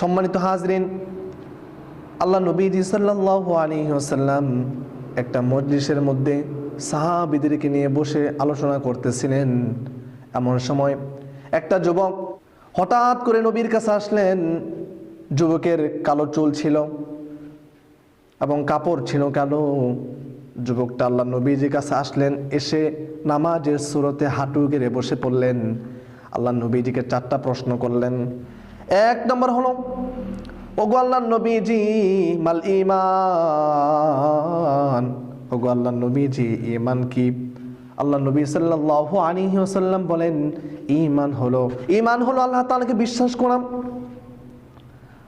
সম্মানিত হাজরিন, আল্লাহ নবীজি সাল্লাহ আলী ওসাল্লাম একটা মজলিসের মধ্যে সাহাবিদেরকে নিয়ে বসে আলোচনা করতেছিলেন। এমন সময় একটা যুবক হঠাৎ করে নবীর কাছে আসলেন। যুবকের কালো চুল ছিল এবং কাপড় ছিল কালো। যুবকটা আল্লাহ নবীজির কাছে আসলেন, এসে নামাজের সুরতে হাঁটু গেড়ে বসে পড়লেন। আল্লাহ নবীজিকে চারটা প্রশ্ন করলেন এক নম্বর হলো, ওগো আল্লাহ নবীজি মাল ইমান ওগো আল্লাহ নবীজি ইমান কি? আল্লাহ নবী সাল্লাহ আলিহি ওসাল্লাম বলেন ইমান হলো ইমান হলো আল্লাহ তাআলাকে বিশ্বাস করা।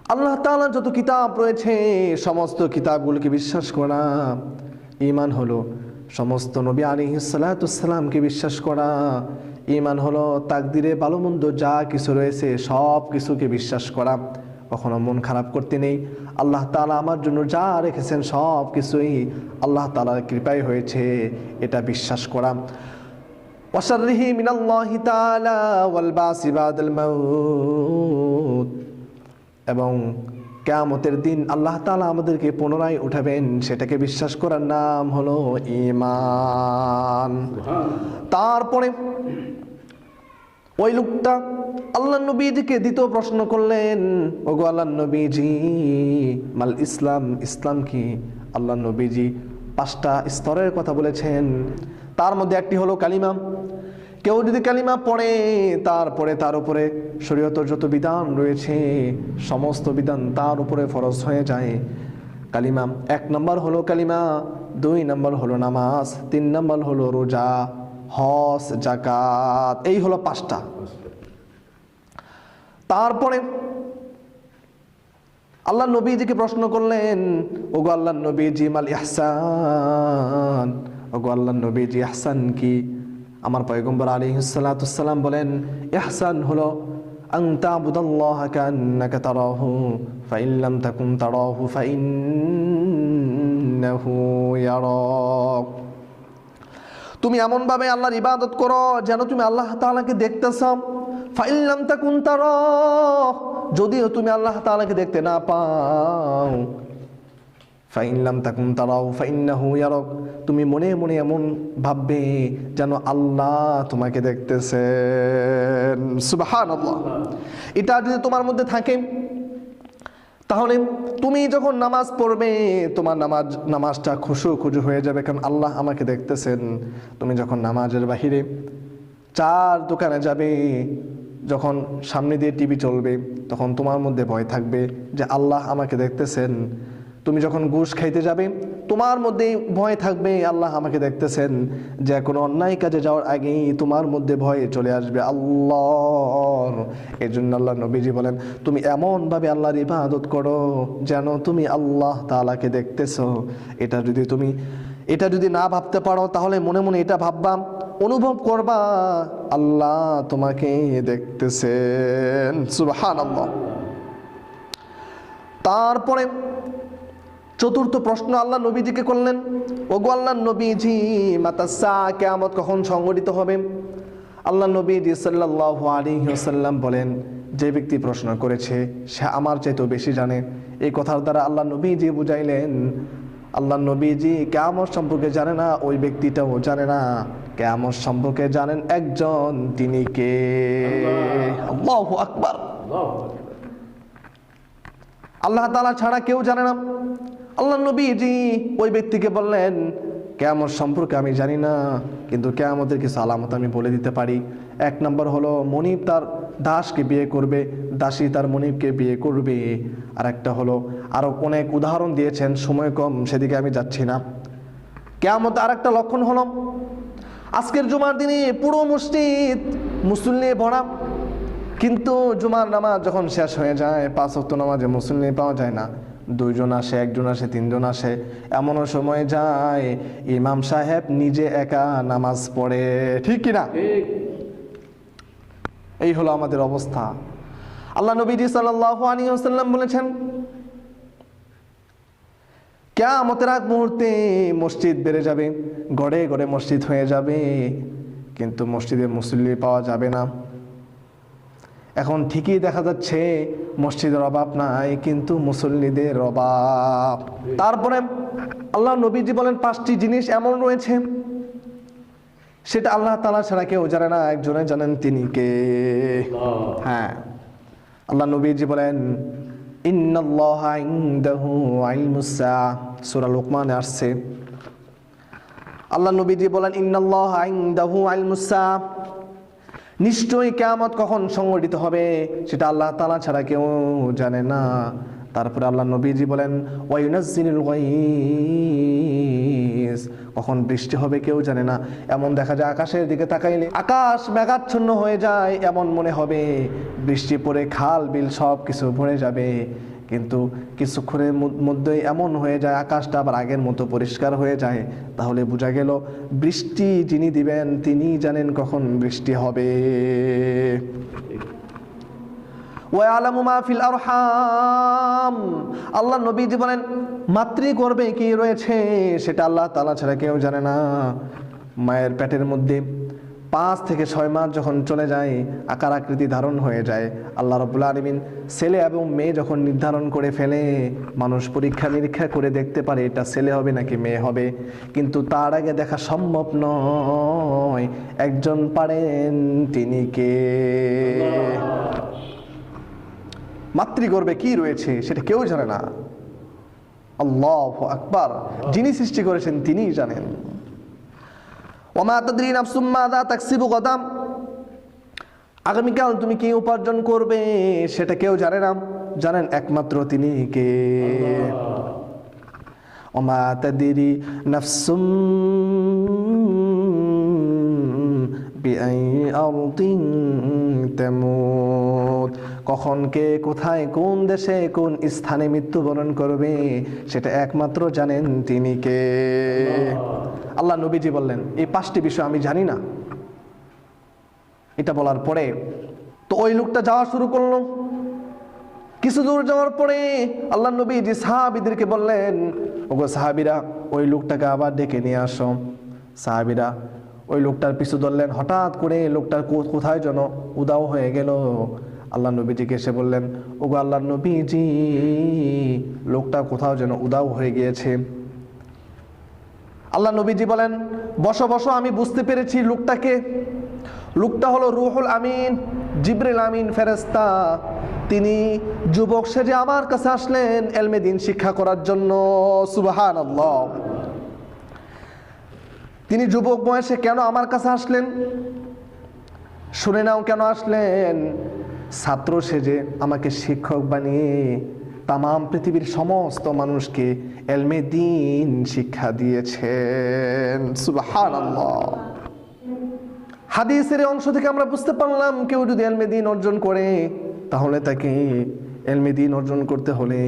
আল্লাহ তাআলার যত কিতাব রয়েছে, সমস্ত কিতাবগুলোকে বিশ্বাস করা। ইমান হলো সমস্ত নবী আলী সালাতামকে বিশ্বাস করা। ইমান হলো তাকদিরে ভালো যা কিছু রয়েছে, সব কিছুকে বিশ্বাস করা। কখনো মন খারাপ করতে নেই। আল্লাহ তালা আমার জন্য যা রেখেছেন, সব কিছুই আল্লাহ তালার কৃপায় হয়েছে, এটা বিশ্বাস করা। এবং কেয়ামতের দিন আল্লাহ তালা আমাদেরকে পুনরায় উঠাবেন। সেটাকে বিশ্বাস করার নাম হলো ইমান তারপরে ওই লোকটা আল্লাহ নবীজিকে দ্বিতীয় প্রশ্ন করলেন, ওগো আল্লাহ নবীজি, মাল ইসলাম ইসলাম কি? আল্লাহ নবীজি পাঁচটা স্তরের কথা বলেছেন। তার মধ্যে একটি হলো কালিমা। কেউ যদি কালিমা পড়ে, তারপরে তার উপরে শরীয়তর যত বিধান রয়েছে, সমস্ত বিধান তার উপরে ফরজ হয়ে যায়। কালিমা এক নম্বর হলো কালিমা, দুই নম্বর হলো নামাজ, তিন নম্বর হলো রোজা হস জাকাত এই হলো পাঁচটা। তারপরে আল্লাহ নবীজিকে প্রশ্ন করলেন, ওগো আল্লাহ নবীজি মাল ইহসান, ওগো আল্লাহ নবীজি ইহসান কি? আমার পয়গম্বর আলী সালাতাম বলেন, ইহসান হলো তারাহু তারাহু, ফাইন্নাহু ইয়ারাক। তুমি এমনভাবে আল্লাহর ইবাদত করো যেন তুমি আল্লাহ তাআলাকে দেখতেছ। ফাইল্লাম তাকুন তার যদিও তুমি আল্লাহ তাআলাকে দেখতে না পাও ফাইনলাম তাকুন তারাও ফাইন্নাহু ইয়ারক তুমি মনে মনে এমন ভাববে যেন আল্লাহ তোমাকে দেখতেছেন। সুবহানাল্লাহ। এটা যদি তোমার মধ্যে থাকে, তাহলে তুমি যখন নামাজ পড়বে, তোমার নামাজ, নামাজটা খুশু খুশু হয়ে যাবে, কারণ আল্লাহ আমাকে দেখতেছেন। তুমি যখন নামাজের বাহিরে চার দোকানে যাবে, যখন সামনে দিয়ে টিভি চলবে, তখন তোমার মধ্যে ভয় থাকবে যে আল্লাহ আমাকে দেখতেছেন। তুমি যখন ঘুষ খাইতে যাবে, তোমার মধ্যেই ভয় থাকবে, আল্লাহ আমাকে দেখতেছেন। যে কোনো অন্যায় কাজে যাওয়ার আগেই তোমার মধ্যে ভয় চলে আসবে। আল্লাহ এই জন্য আল্লাহ নবীজি বলেন, তুমি এমনভাবে আল্লাহর ইবাদত করো যেন তুমি আল্লাহ তালাকে দেখতেছো। এটা যদি তুমি, এটা যদি না ভাবতে পারো, তাহলে মনে মনে এটা ভাববা, অনুভব করবা, আল্লাহ তোমাকে দেখতেছেন। আল্লাহ তারপরে চতুর্থ প্রশ্ন আল্লাহ নবীজিকে করলেন। ওগো আল্লাহ নবীজি মাতাসা কেয়ামত কখন সংগঠিত হবে? আল্লাহ নবীজি সাল্লাহ আলী সাল্লাম বলেন যে ব্যক্তি প্রশ্ন করেছে সে আমার চাইতেও বেশি জানে। এই কথার দ্বারা আল্লাহ নবীজি বুঝাইলেন আল্লাহ নবীজি কেয়ামত সম্পর্কে জানে না ওই ব্যক্তিটাও জানে না। কেয়ামত সম্পর্কে জানেন একজন তিনি কে? আল্লাহু আকবার। আল্লাহ তালা ছাড়া কেউ জানে না। আল্লাহ নবীজি ওই ব্যক্তিকে বললেন কেমন সম্পর্কে আমি জানি না, কিন্তু কেয়ামতের কিছু আলামত আমি বলে দিতে পারি। এক নম্বর হলো, মনিব তার দাসকে বিয়ে করবে, দাসী তার মনিবকে বিয়ে করবে। আর একটা হলো আরও অনেক উদাহরণ দিয়েছেন, সময় কম, সেদিকে আমি যাচ্ছি না। কেয়ামত আর একটা লক্ষণ হলো, আজকের জুমার দিনে পুরো মসজিদ মুসল্লি ভরা, কিন্তু জুমার নামাজ যখন শেষ হয়ে যায়, পাঁচ অক্ট নামাজে মুসল্লি পাওয়া যায় না। দুইজন আসে, একজন আসে, তিনজন আসে। এমনও সময় যায়, ইমাম সাহেব নিজে একা নামাজ পড়ে, ঠিক কিনা? এই হলো আমাদের অবস্থা। আল্লাহ নবীজি সাল্লাহ আলী আসাল্লাম বলেছেন, কেয়ামতের আগ মুহূর্তে মসজিদ বেড়ে যাবে, গড়ে গড়ে মসজিদ হয়ে যাবে, কিন্তু মসজিদে মুসল্লি পাওয়া যাবে না। এখন ঠিকই দেখা যাচ্ছে, মসজিদের অভাব নাই, কিন্তু মুসল্লিদের অভাব। তারপরে আল্লাহ নবীজি বলেন, পাঁচটি জিনিস এমন রয়েছে, সেটা আল্লাহ তালা ছাড়া কেউ জানে না, একজনে জানেন তিনি কে। হ্যাঁ। আল্লাহ নবীজি বলেন আসছে। আল্লাহ নবীজি বলেন, ইন্নাল্লাহ ইনদাহু ইলমুস সাআহ নিশ্চয়ই কেয়ামত কখন সংগঠিত হবে, সেটা আল্লাহ তালা ছাড়া কেউ জানে না। তারপরে আল্লাহ নবীজি বলেন ওয়াইনাজিনুল গাইস কখন বৃষ্টি হবে কেউ জানে না। এমন দেখা যায় আকাশের দিকে তাকাইলে আকাশ মেঘাচ্ছন্ন হয়ে যায়, এমন মনে হবে, বৃষ্টি পড়ে খাল বিল সব কিছু ভরে যাবে। কিন্তু কিছুক্ষণের মধ্য- মধ্যেই এমন হয়ে যায়, আকাশটা আবার আগের মতো পরিষ্কার হয়ে যায়। তাহলে বোঝা গেল, বৃষ্টি যিনি দিবেন তিনি জানেন কখন বৃষ্টি হবে। ফিল আরহাম। আল্লাহ নবীজি বলেন মাতৃ গর্ভে কি রয়েছে, সেটা আল্লাহ তালা ছাড়া কেউ জানে না। মায়ের পেটের মধ্যে পাঁচ থেকে ছয় মাস যখন চলে যায়, আকার আকৃতি ধারণ হয়ে যায়, আল্লাহ রবুল আলমিন ছেলে এবং মেয়ে যখন নির্ধারণ করে ফেলে, মানুষ পরীক্ষা নিরীক্ষা করে দেখতে পারে এটা ছেলে হবে নাকি মেয়ে হবে। কিন্তু তার আগে দেখা সম্ভব নয়, একজন পারেন তিনি কে? মাতৃগর্ভে কি রয়েছে সেটা কেউ জানে না। আল্লাহ আকবার, যিনি সৃষ্টি করেছেন তিনিই জানেন। ওমা তাদরি নাফসুম মাযা তাকসিবু গদাম। আগামীকাল তুমি কি উপার্জন করবে সেটা কেউ জানে না। জানেন একমাত্র তিনি কে? ওমা তাদরি নাফসুম বিআই আরদিন তামুত কখন কে কোথায়, কোন দেশে, কোন স্থানে মৃত্যুবরণ করবে, সেটা একমাত্র জানেন তিনি কে। আল্লাহ নবীজি বললেন, এই পাঁচটি বিষয় আমি জানি না। এটা বলার পরে, তো ওই লোকটা যাওয়া শুরু করল। কিছু দূর যাওয়ার পরে, আল্লাহ নবী যে সাহাবিদেরকে বললেন, ওগো সাহাবিরা, ওই লোকটাকে আবার ডেকে নিয়ে আসো। সাহাবিরা ওই লোকটার পিছু ধরলেন, হঠাৎ করে লোকটার কোথায় যেন উদাও হয়ে গেল। আল্লাহ নবীজিকে এসে বললেন, ওগো আল্লাহ নবীজি, লোকটা কোথাও যেন উদাও হয়ে গিয়েছে। আল্লাহ নবীজি বলেন, বসো বসো, আমি বুঝতে পেরেছি লোকটাকে। লোকটা হলো রুহুল আমিন, জিবরিল আমিন ফেরেস্তা তিনি যুবক সেজে আমার কাছে আসলেন এলমে দিন শিক্ষা করার জন্য। সুবাহান তিনি যুবক বয়সে কেন আমার কাছে আসলেন? শুনে নাও কেন আসলেন? ছাত্র সেজে আমাকে শিক্ষক বানিয়ে তাম পৃথিবীর সমস্ত মানুষকে এলমে দিন শিক্ষা দিয়েছেন। সুবাহান হাদিসের অংশ থেকে আমরা বুঝতে পারলাম কেউ যদি এলমে দিন অর্জন করে, তাহলে তাকে এলমে দিন অর্জন করতে হলে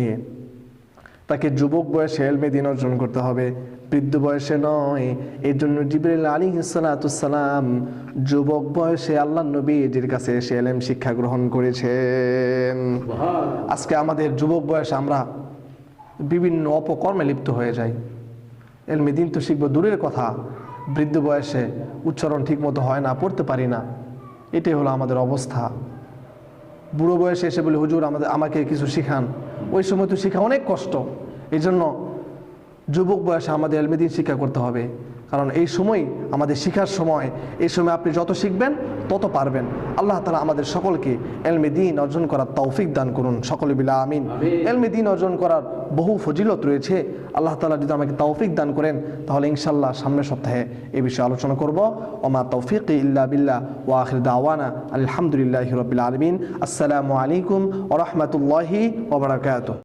তাকে যুবক বয়সে এলমে দিন অর্জন করতে হবে। বৃদ্ধ বয়সে নয়। এর জন্য জিবরিল আলী সালাম যুবক বয়সে আল্লাহ নবীজির কাছে এসে এলেম শিক্ষা গ্রহণ করেছেন। আজকে আমাদের যুবক বয়সে আমরা বিভিন্ন অপকর্মে লিপ্ত হয়ে যাই। এলমে দিন তো শিখব দূরের কথা। বৃদ্ধ বয়সে উচ্চারণ ঠিক মতো হয় না পড়তে পারি না। এটাই হলো আমাদের অবস্থা। বুড়ো বয়সে এসে বলে হুজুর আমাদের আমাকে কিছু শিখান। ওই সময় তো শেখা অনেক কষ্ট। এই জন্য যুবক বয়সে আমাদের এলমেদিন শিক্ষা করতে হবে। কারণ এই সময় আমাদের শিখার সময় এই সময় আপনি যত শিখবেন তত পারবেন। আল্লাহ তালা আমাদের সকলকে এলমে দিন অর্জন করার তৌফিক দান করুন সকলে বিলা আমিন। এলমে দিন অর্জন করার বহু ফজিলত রয়েছে। আল্লাহ তালা যদি আমাকে তৌফিক দান করেন তাহলে ইনশাল্লাহ সামনের সপ্তাহে এই বিষয়ে আলোচনা করব। ওমা তৌফিক ইল্লা বিল্লাহ ও আখির দাওয়ানা আলহামদুলিল্লাহ রবিল আলমিন। আসসালামু আলাইকুম ওরহমতুল্লাহি ওবরাকাত